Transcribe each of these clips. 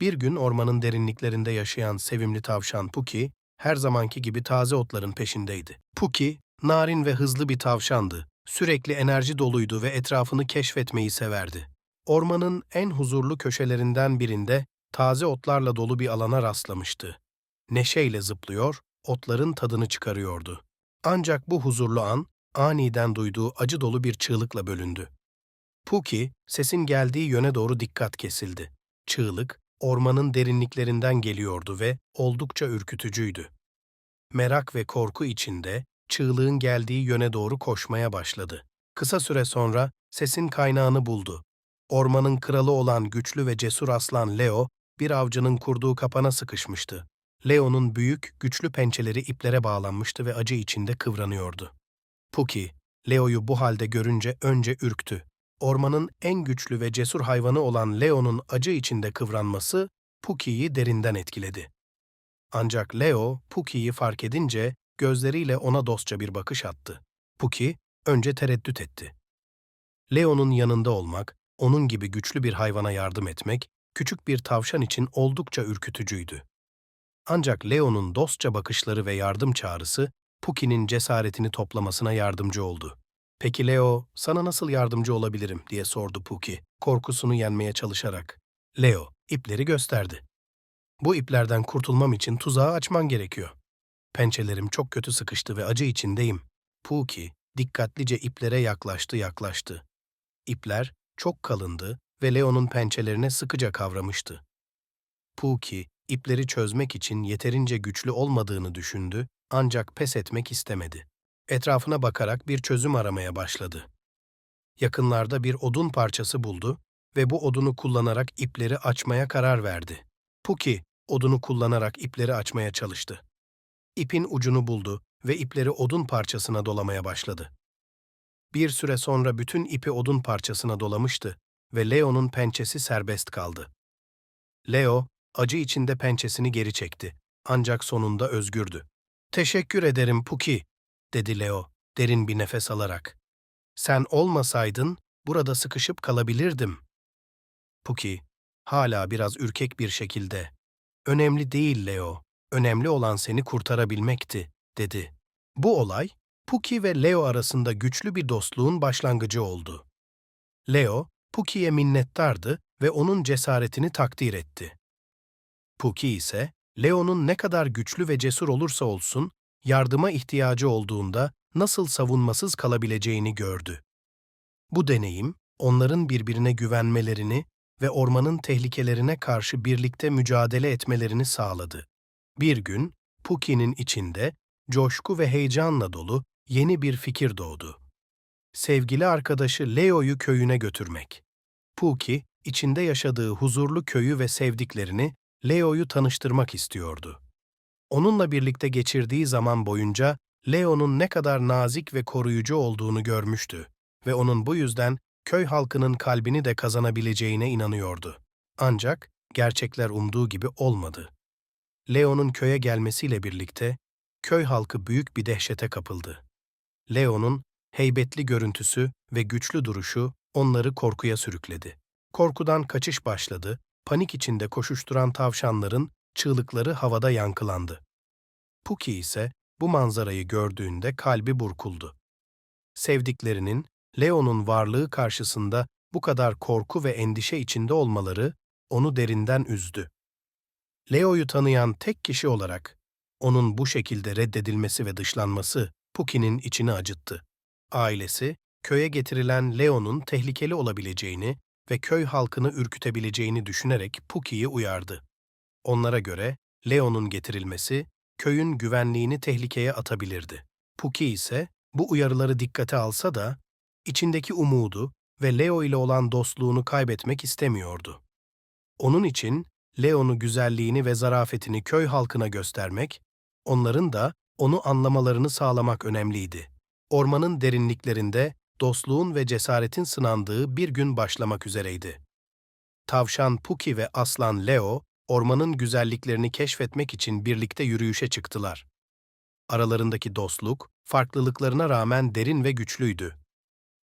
Bir gün ormanın derinliklerinde yaşayan sevimli tavşan Puki, her zamanki gibi taze otların peşindeydi. Puki, narin ve hızlı bir tavşandı. Sürekli enerji doluydu ve etrafını keşfetmeyi severdi. Ormanın en huzurlu köşelerinden birinde taze otlarla dolu bir alana rastlamıştı. Neşeyle zıplıyor, otların tadını çıkarıyordu. Ancak bu huzurlu an, aniden duyduğu acı dolu bir çığlıkla bölündü. Puki, sesin geldiği yöne doğru dikkat kesildi. Çığlık, ormanın derinliklerinden geliyordu ve oldukça ürkütücüydü. Merak ve korku içinde çığlığın geldiği yöne doğru koşmaya başladı. Kısa süre sonra sesin kaynağını buldu. Ormanın kralı olan güçlü ve cesur aslan Leo, bir avcının kurduğu kapana sıkışmıştı. Leo'nun büyük, güçlü pençeleri iplere bağlanmıştı ve acı içinde kıvranıyordu. Puki, Leo'yu bu halde görünce önce ürktü. Ormanın en güçlü ve cesur hayvanı olan Leo'nun acı içinde kıvranması Puki'yi derinden etkiledi. Ancak Leo, Puki'yi fark edince gözleriyle ona dostça bir bakış attı. Puki önce tereddüt etti. Leo'nun yanında olmak, onun gibi güçlü bir hayvana yardım etmek, küçük bir tavşan için oldukça ürkütücüydü. Ancak Leo'nun dostça bakışları ve yardım çağrısı, Puki'nin cesaretini toplamasına yardımcı oldu. Peki Leo, sana nasıl yardımcı olabilirim diye sordu Puki, korkusunu yenmeye çalışarak. Leo, ipleri gösterdi. Bu iplerden kurtulmam için tuzağı açman gerekiyor. Pençelerim çok kötü sıkıştı ve acı içindeyim. Puki, dikkatlice iplere yaklaştı yaklaştı. İpler çok kalındı ve Leo'nun pençelerine sıkıca kavramıştı. Puki, ipleri çözmek için yeterince güçlü olmadığını düşündü ancak pes etmek istemedi. Etrafına bakarak bir çözüm aramaya başladı. Yakınlarda bir odun parçası buldu ve bu odunu kullanarak ipleri açmaya karar verdi. Puki, odunu kullanarak ipleri açmaya çalıştı. İpin ucunu buldu ve ipleri odun parçasına dolamaya başladı. Bir süre sonra bütün ipi odun parçasına dolamıştı ve Leo'nun pençesi serbest kaldı. Leo, acı içinde pençesini geri çekti ancak sonunda özgürdü. Teşekkür ederim Puki, dedi Leo derin bir nefes alarak. Sen olmasaydın burada sıkışıp kalabilirdim. Puki, hala biraz ürkek bir şekilde. Önemli değil Leo, önemli olan seni kurtarabilmekti, dedi. Bu olay, Puki ve Leo arasında güçlü bir dostluğun başlangıcı oldu. Leo, Puki'ye minnettardı ve onun cesaretini takdir etti. Puki ise, Leo'nun ne kadar güçlü ve cesur olursa olsun, yardıma ihtiyacı olduğunda nasıl savunmasız kalabileceğini gördü. Bu deneyim, onların birbirine güvenmelerini ve ormanın tehlikelerine karşı birlikte mücadele etmelerini sağladı. Bir gün, Puki'nin içinde coşku ve heyecanla dolu yeni bir fikir doğdu. Sevgili arkadaşı Leo'yu köyüne götürmek. Puki, içinde yaşadığı huzurlu köyü ve sevdiklerini Leo'yu tanıştırmak istiyordu. Onunla birlikte geçirdiği zaman boyunca Leo'nun ne kadar nazik ve koruyucu olduğunu görmüştü ve onun bu yüzden köy halkının kalbini de kazanabileceğine inanıyordu. Ancak gerçekler umduğu gibi olmadı. Leo'nun köye gelmesiyle birlikte köy halkı büyük bir dehşete kapıldı. Leo'nun heybetli görüntüsü ve güçlü duruşu onları korkuya sürükledi. Korkudan kaçış başladı, panik içinde koşuşturan tavşanların çığlıkları havada yankılandı. Puki ise bu manzarayı gördüğünde kalbi burkuldu. Sevdiklerinin, Leo'nun varlığı karşısında bu kadar korku ve endişe içinde olmaları onu derinden üzdü. Leo'yu tanıyan tek kişi olarak onun bu şekilde reddedilmesi ve dışlanması Puki'nin içini acıttı. Ailesi, köye getirilen Leo'nun tehlikeli olabileceğini ve köy halkını ürkütebileceğini düşünerek Puki'yi uyardı. Onlara göre Leo'nun getirilmesi köyün güvenliğini tehlikeye atabilirdi. Puki ise bu uyarıları dikkate alsa da içindeki umudu ve Leo ile olan dostluğunu kaybetmek istemiyordu. Onun için Leo'nu güzelliğini ve zarafetini köy halkına göstermek, onların da onu anlamalarını sağlamak önemliydi. Ormanın derinliklerinde dostluğun ve cesaretin sınandığı bir gün başlamak üzereydi. Tavşan Puki ve aslan Leo, ormanın güzelliklerini keşfetmek için birlikte yürüyüşe çıktılar. Aralarındaki dostluk, farklılıklarına rağmen derin ve güçlüydü.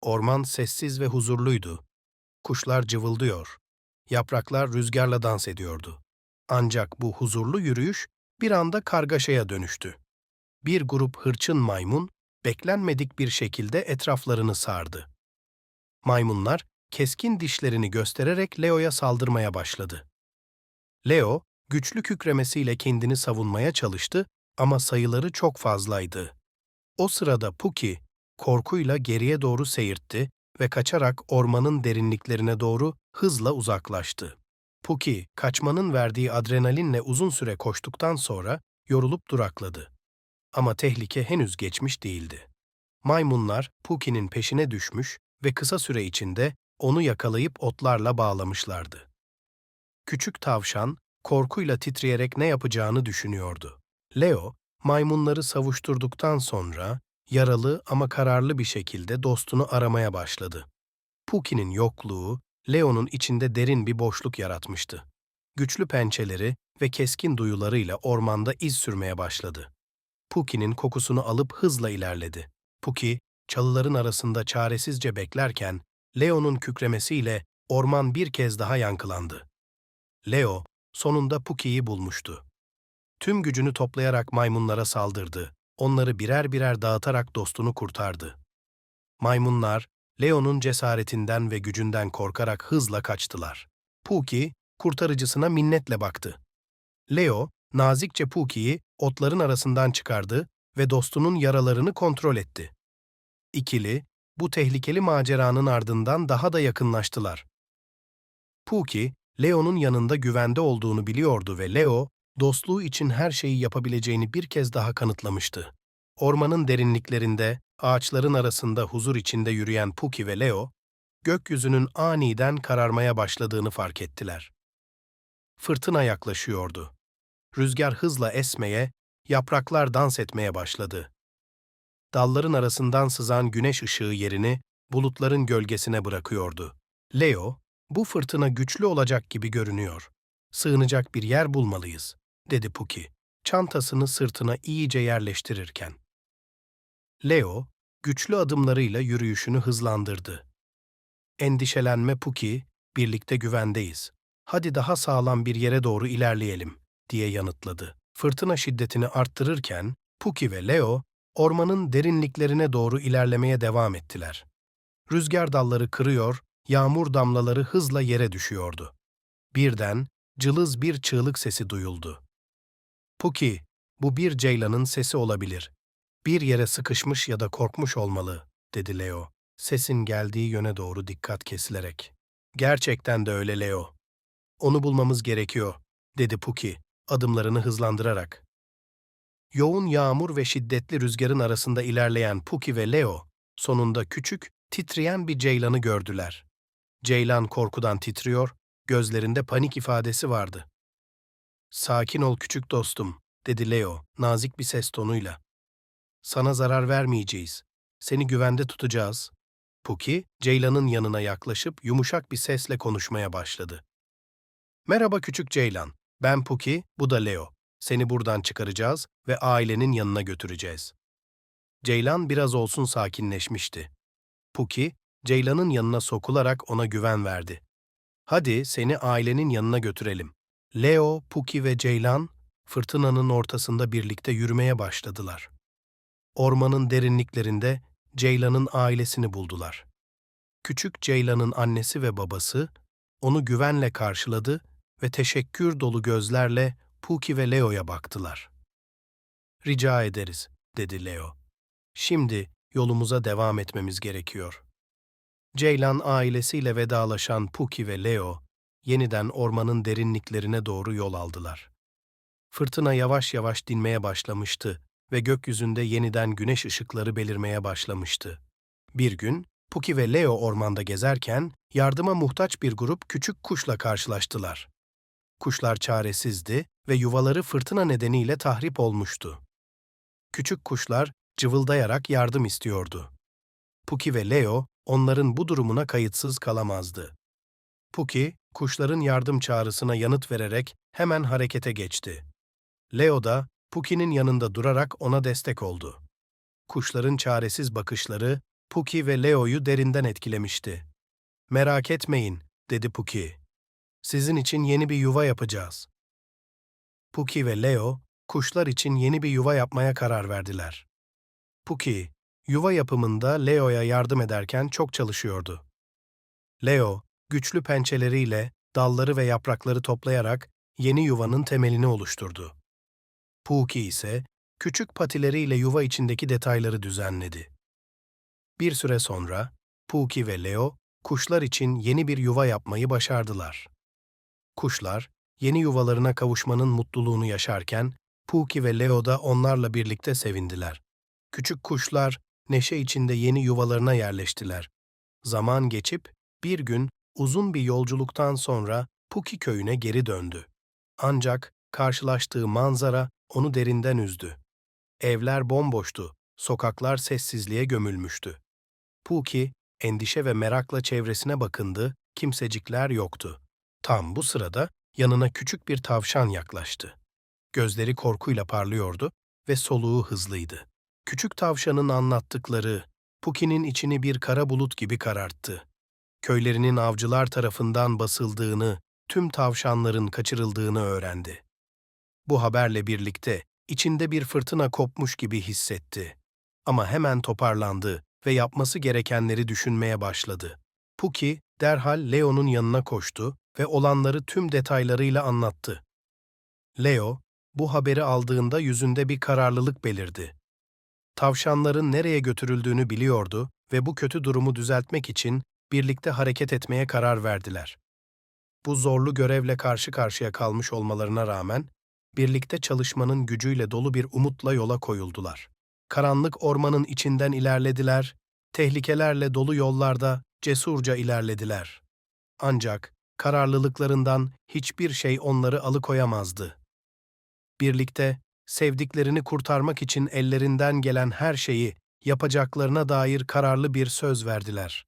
Orman sessiz ve huzurluydu. Kuşlar cıvıldıyor. Yapraklar rüzgarla dans ediyordu. Ancak bu huzurlu yürüyüş bir anda kargaşaya dönüştü. Bir grup hırçın maymun beklenmedik bir şekilde etraflarını sardı. Maymunlar keskin dişlerini göstererek Leo'ya saldırmaya başladı. Leo, güçlü kükremesiyle kendini savunmaya çalıştı ama sayıları çok fazlaydı. O sırada Puki, korkuyla geriye doğru seyirtti ve kaçarak ormanın derinliklerine doğru hızla uzaklaştı. Puki, kaçmanın verdiği adrenalinle uzun süre koştuktan sonra yorulup durakladı. Ama tehlike henüz geçmiş değildi. Maymunlar Puki'nin peşine düşmüş ve kısa süre içinde onu yakalayıp otlarla bağlamışlardı. Küçük tavşan korkuyla titreyerek ne yapacağını düşünüyordu. Leo, maymunları savuşturduktan sonra yaralı ama kararlı bir şekilde dostunu aramaya başladı. Puki'nin yokluğu, Leo'nun içinde derin bir boşluk yaratmıştı. Güçlü pençeleri ve keskin duyularıyla ormanda iz sürmeye başladı. Puki'nin kokusunu alıp hızla ilerledi. Puki, çalıların arasında çaresizce beklerken, Leo'nun kükremesiyle orman bir kez daha yankılandı. Leo, sonunda Puki'yi bulmuştu. Tüm gücünü toplayarak maymunlara saldırdı. Onları birer birer dağıtarak dostunu kurtardı. Maymunlar, Leo'nun cesaretinden ve gücünden korkarak hızla kaçtılar. Puki, kurtarıcısına minnetle baktı. Leo, nazikçe Puki'yi otların arasından çıkardı ve dostunun yaralarını kontrol etti. İkili, bu tehlikeli maceranın ardından daha da yakınlaştılar. Puki, Leo'nun yanında güvende olduğunu biliyordu ve Leo, dostluğu için her şeyi yapabileceğini bir kez daha kanıtlamıştı. Ormanın derinliklerinde, ağaçların arasında huzur içinde yürüyen Puki ve Leo, gökyüzünün aniden kararmaya başladığını fark ettiler. Fırtına yaklaşıyordu. Rüzgar hızla esmeye, yapraklar dans etmeye başladı. Dalların arasından sızan güneş ışığı yerini bulutların gölgesine bırakıyordu. Leo, bu fırtına güçlü olacak gibi görünüyor. Sığınacak bir yer bulmalıyız, dedi Puki, çantasını sırtına iyice yerleştirirken. Leo, güçlü adımlarıyla yürüyüşünü hızlandırdı. Endişelenme Puki, birlikte güvendeyiz. Hadi daha sağlam bir yere doğru ilerleyelim, diye yanıtladı. Fırtına şiddetini arttırırken, Puki ve Leo, ormanın derinliklerine doğru ilerlemeye devam ettiler. Rüzgar dalları kırıyor, yağmur damlaları hızla yere düşüyordu. Birden, cılız bir çığlık sesi duyuldu. Puki, bu bir ceylanın sesi olabilir. Bir yere sıkışmış ya da korkmuş olmalı, dedi Leo, sesin geldiği yöne doğru dikkat kesilerek. Gerçekten de öyle Leo. Onu bulmamız gerekiyor, dedi Puki, adımlarını hızlandırarak. Yoğun yağmur ve şiddetli rüzgarın arasında ilerleyen Puki ve Leo, sonunda küçük, titreyen bir ceylanı gördüler. Ceylan korkudan titriyor, gözlerinde panik ifadesi vardı. Sakin ol küçük dostum, dedi Leo, nazik bir ses tonuyla. Sana zarar vermeyeceğiz. Seni güvende tutacağız. Puki, Ceylan'ın yanına yaklaşıp yumuşak bir sesle konuşmaya başladı. Merhaba küçük Ceylan. Ben Puki, bu da Leo. Seni buradan çıkaracağız ve ailenin yanına götüreceğiz. Ceylan biraz olsun sakinleşmişti. Puki, Ceylan'ın yanına sokularak ona güven verdi. Hadi seni ailenin yanına götürelim. Leo, Puki ve Ceylan, fırtınanın ortasında birlikte yürümeye başladılar. Ormanın derinliklerinde Ceylan'ın ailesini buldular. Küçük Ceylan'ın annesi ve babası onu güvenle karşıladı ve teşekkür dolu gözlerle Puki ve Leo'ya baktılar. Rica ederiz, dedi Leo. Şimdi yolumuza devam etmemiz gerekiyor. Ceylan ailesiyle vedalaşan Puki ve Leo, yeniden ormanın derinliklerine doğru yol aldılar. Fırtına yavaş yavaş dinmeye başlamıştı ve gökyüzünde yeniden güneş ışıkları belirmeye başlamıştı. Bir gün, Puki ve Leo ormanda gezerken, yardıma muhtaç bir grup küçük kuşla karşılaştılar. Kuşlar çaresizdi ve yuvaları fırtına nedeniyle tahrip olmuştu. Küçük kuşlar cıvıldayarak yardım istiyordu. Puki ve Leo onların bu durumuna kayıtsız kalamazdı. Puki, kuşların yardım çağrısına yanıt vererek hemen harekete geçti. Leo da Puki'nin yanında durarak ona destek oldu. Kuşların çaresiz bakışları Puki ve Leo'yu derinden etkilemişti. Merak etmeyin, dedi Puki. Sizin için yeni bir yuva yapacağız. Puki ve Leo, kuşlar için yeni bir yuva yapmaya karar verdiler. Puki, yuva yapımında Leo'ya yardım ederken çok çalışıyordu. Leo, güçlü pençeleriyle dalları ve yaprakları toplayarak yeni yuvanın temelini oluşturdu. Puki ise küçük patileriyle yuva içindeki detayları düzenledi. Bir süre sonra Puki ve Leo kuşlar için yeni bir yuva yapmayı başardılar. Kuşlar yeni yuvalarına kavuşmanın mutluluğunu yaşarken Puki ve Leo da onlarla birlikte sevindiler. Küçük kuşlar neşe içinde yeni yuvalarına yerleştiler. Zaman geçip bir gün uzun bir yolculuktan sonra Puki köyüne geri döndü. Ancak karşılaştığı manzara onu derinden üzdü. Evler bomboştu, sokaklar sessizliğe gömülmüştü. Puki endişe ve merakla çevresine bakındı, kimsecikler yoktu. Tam bu sırada yanına küçük bir tavşan yaklaştı. Gözleri korkuyla parlıyordu ve soluğu hızlıydı. Küçük tavşanın anlattıkları Puki'nin içini bir kara bulut gibi kararttı. Köylerinin avcılar tarafından basıldığını, tüm tavşanların kaçırıldığını öğrendi. Bu haberle birlikte içinde bir fırtına kopmuş gibi hissetti. Ama hemen toparlandı ve yapması gerekenleri düşünmeye başladı. Puki derhal Leo'nun yanına koştu ve olanları tüm detaylarıyla anlattı. Leo, bu haberi aldığında yüzünde bir kararlılık belirdi. Tavşanların nereye götürüldüğünü biliyordu ve bu kötü durumu düzeltmek için birlikte hareket etmeye karar verdiler. Bu zorlu görevle karşı karşıya kalmış olmalarına rağmen, birlikte çalışmanın gücüyle dolu bir umutla yola koyuldular. Karanlık ormanın içinden ilerlediler, tehlikelerle dolu yollarda cesurca ilerlediler. Ancak kararlılıklarından hiçbir şey onları alıkoyamazdı. Birlikte sevdiklerini kurtarmak için ellerinden gelen her şeyi yapacaklarına dair kararlı bir söz verdiler.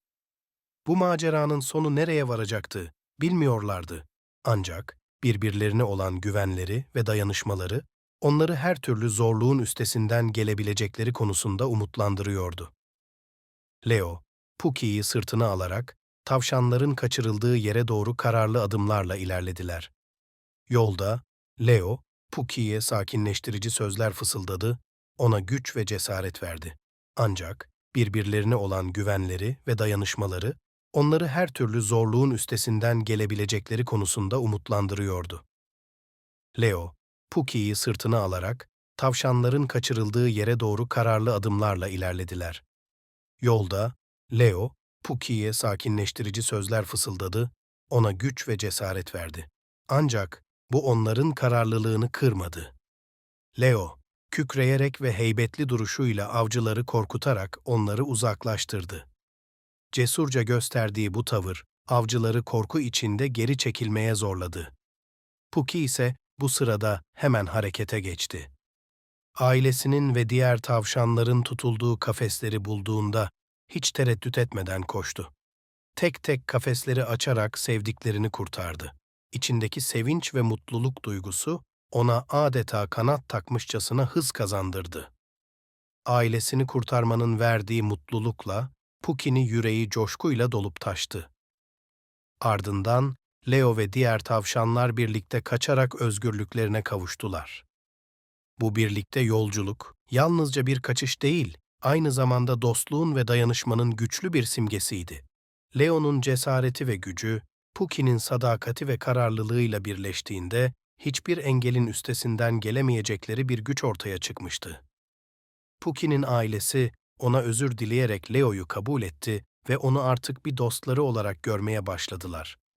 Bu maceranın sonu nereye varacaktı bilmiyorlardı. Ancak birbirlerine olan güvenleri ve dayanışmaları onları her türlü zorluğun üstesinden gelebilecekleri konusunda umutlandırıyordu. Leo, Puki'yi sırtına alarak tavşanların kaçırıldığı yere doğru kararlı adımlarla ilerlediler. Yolda Leo, Puki'ye sakinleştirici sözler fısıldadı, ona güç ve cesaret verdi. Ancak birbirlerine olan güvenleri ve dayanışmaları onları her türlü zorluğun üstesinden gelebilecekleri konusunda umutlandırıyordu. Leo, Puki'yi sırtına alarak tavşanların kaçırıldığı yere doğru kararlı adımlarla ilerlediler. Yolda Leo, Puki'ye sakinleştirici sözler fısıldadı, ona güç ve cesaret verdi. Ancak bu onların kararlılığını kırmadı. Leo, kükreyerek ve heybetli duruşuyla avcıları korkutarak onları uzaklaştırdı. Cesurca gösterdiği bu tavır, avcıları korku içinde geri çekilmeye zorladı. Puki ise bu sırada hemen harekete geçti. Ailesinin ve diğer tavşanların tutulduğu kafesleri bulduğunda hiç tereddüt etmeden koştu. Tek tek kafesleri açarak sevdiklerini kurtardı. İçindeki sevinç ve mutluluk duygusu ona adeta kanat takmışçasına hız kazandırdı. Ailesini kurtarmanın verdiği mutlulukla Puki'nin yüreği coşkuyla dolup taştı. Ardından Leo ve diğer tavşanlar birlikte kaçarak özgürlüklerine kavuştular. Bu birlikte yolculuk yalnızca bir kaçış değil, aynı zamanda dostluğun ve dayanışmanın güçlü bir simgesiydi. Leo'nun cesareti ve gücü, Puki'nin sadakati ve kararlılığıyla birleştiğinde hiçbir engelin üstesinden gelemeyecekleri bir güç ortaya çıkmıştı. Puki'nin ailesi ona özür dileyerek Leo'yu kabul etti ve onu artık bir dostları olarak görmeye başladılar.